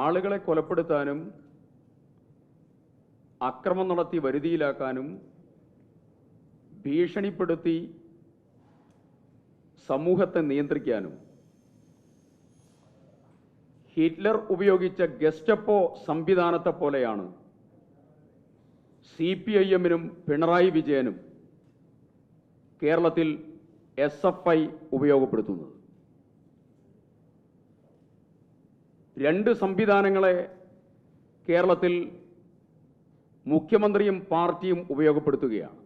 ആളുകളെ കൊലപ്പെടുത്താനും അക്രമം നടത്തി വരുതിയിലാക്കാനും ഭീഷണിപ്പെടുത്തി സമൂഹത്തെ നിയന്ത്രിക്കാനും. ഹിറ്റ്ലർ ഉപയോഗിച്ച ഗസ്റ്റപ്പോ സംവിധാനത്തെ പോലെയാണ്. സി പി ഐ എമ്മിനും പിണറായി വിജയനും കേരളത്തിൽ എസ് എഫ് ഐ ഉപയോഗപ്പെടുത്തുന്നത്. രണ്ട് സംവിധാനങ്ങളെ കേരളത്തിൽ മുഖ്യമന്ത്രിയും പാർട്ടിയും ഉപയോഗപ്പെടുത്തുകയാണ്.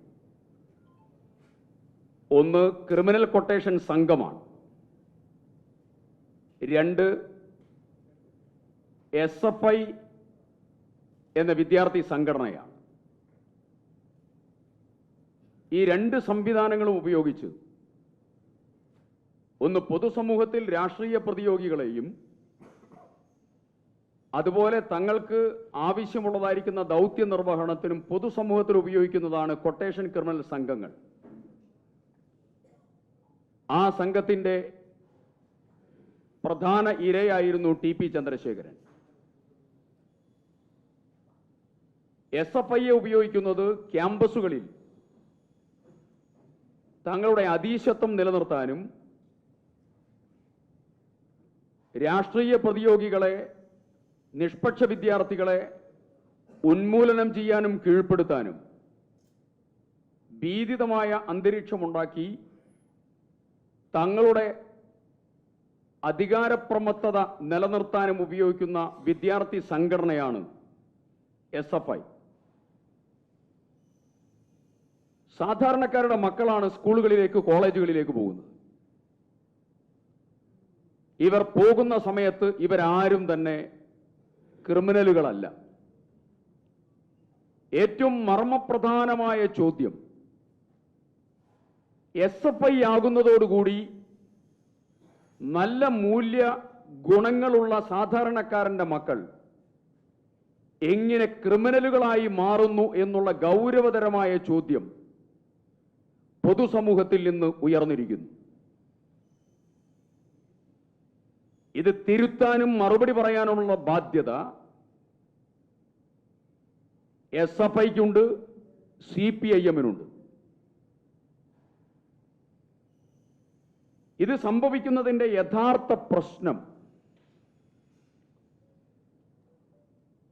ഒന്ന് ക്രിമിനൽ കൊട്ടേഷൻ സംഘമാണ്. രണ്ട് എസ് എഫ് ഐ എന്ന വിദ്യാർത്ഥി സംഘടനയാണ്. ഈ രണ്ട് സംവിധാനങ്ങളും ഉപയോഗിച്ച് ഒന്ന് പൊതുസമൂഹത്തിൽ രാഷ്ട്രീയ പ്രതിയോഗികളെയും അതുപോലെ തങ്ങൾക്ക് ആവശ്യമുള്ളതായിരിക്കുന്ന ദൗത്യ നിർവഹണത്തിനും പൊതുസമൂഹത്തിൽ ഉപയോഗിക്കുന്നതാണ് കൊട്ടേഷൻ ക്രിമിനൽ സംഘങ്ങൾ. ആ സംഘത്തിന്റെ പ്രധാന ഇരയായിരുന്നു T P Chandrasekharan. S F ഐയെ ഉപയോഗിക്കുന്നത് ക്യാമ്പസുകളിൽ. തങ്ങളുടെ അതീശത്വം നിലനിർത്താനും രാഷ്ട്രീയ പ്രതിയോഗികളെ നിഷ്പക്ഷ വിദ്യാർത്ഥികളെ ഉന്മൂലനം ചെയ്യാനും കീഴ്പ്പെടുത്താനും ഭീതിതമായ അന്തരീക്ഷമുണ്ടാക്കി തങ്ങളുടെ അധികാരപ്രമത്തത നിലനിർത്താനും ഉപയോഗിക്കുന്ന വിദ്യാർത്ഥി സംഘടനയാണ് എസ് എഫ് ഐ. സാധാരണക്കാരുടെ മക്കളാണ് സ്കൂളുകളിലേക്ക് കോളേജുകളിലേക്ക് പോകുന്നത്. ഇവർ പോകുന്ന സമയത്ത് ഇവരാരും തന്നെ ക്രിമിനലുകളല്ല. ഏറ്റവും മർമ്മപ്രധാനമായ ചോദ്യം എസ് എഫ് ഐ ആകുന്നതോടുകൂടി നല്ല മൂല്യ ഗുണങ്ങളുള്ള സാധാരണക്കാരന്റെ മക്കൾ എങ്ങനെ ക്രിമിനലുകളായി മാറുന്നു എന്നുള്ള ഗൗരവതരമായ ചോദ്യം പൊതുസമൂഹത്തിൽ നിന്ന് ഉയർന്നിരിക്കുന്നു. ഇത് തിരുത്താനും മറുപടി പറയാനുമുള്ള ബാധ്യത എസ് എഫ് ഐക്കുണ്ട് സി പി ഐ എമ്മിനുണ്ട്. ഇത് സംഭവിക്കുന്നതിന്റെ യഥാർത്ഥ പ്രശ്നം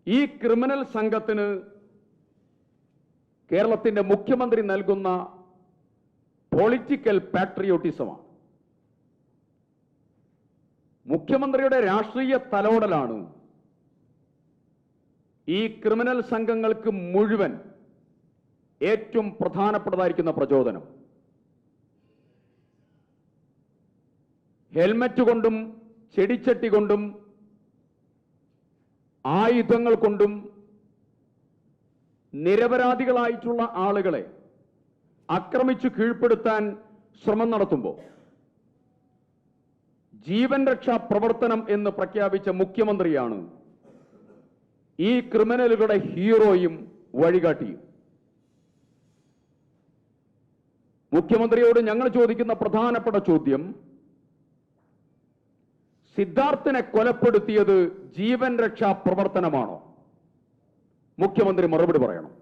ഈ ക്രിമിനൽ സംഘത്തിന് കേരളത്തിന്റെ മുഖ്യമന്ത്രി നൽകുന്ന പൊളിറ്റിക്കൽ പാട്രിയോട്ടിസമാണ്. മുഖ്യമന്ത്രിയുടെ രാഷ്ട്രീയ തലോടലാണ് ഈ ക്രിമിനൽ സംഘങ്ങൾക്ക് മുഴുവൻ ഏറ്റവും പ്രധാനപ്പെട്ടതായിരിക്കുന്ന പ്രചോദനം. ഹെൽമറ്റ് കൊണ്ടും ചെടിച്ചട്ടി കൊണ്ടും ആയുധങ്ങൾ കൊണ്ടും നിരപരാധികളായിട്ടുള്ള ആളുകളെ ആക്രമിച്ചു കീഴ്പ്പെടുത്താൻ ശ്രമം നടത്തുമ്പോൾ ജീവൻ രക്ഷാ പ്രവർത്തനം എന്ന് പ്രഖ്യാപിച്ച മുഖ്യമന്ത്രിയാണ് ഈ ക്രിമിനലുകളുടെ ഹീറോയും വഴികാട്ടിയും. മുഖ്യമന്ത്രിയോട് ഞങ്ങൾ ചോദിക്കുന്ന പ്രധാനപ്പെട്ട ചോദ്യം സിദ്ധാർത്ഥിനെ കൊലപ്പെടുത്തിയത് ജീവൻ രക്ഷാ പ്രവർത്തനമാണോ? മുഖ്യമന്ത്രി മറുപടി പറയണം.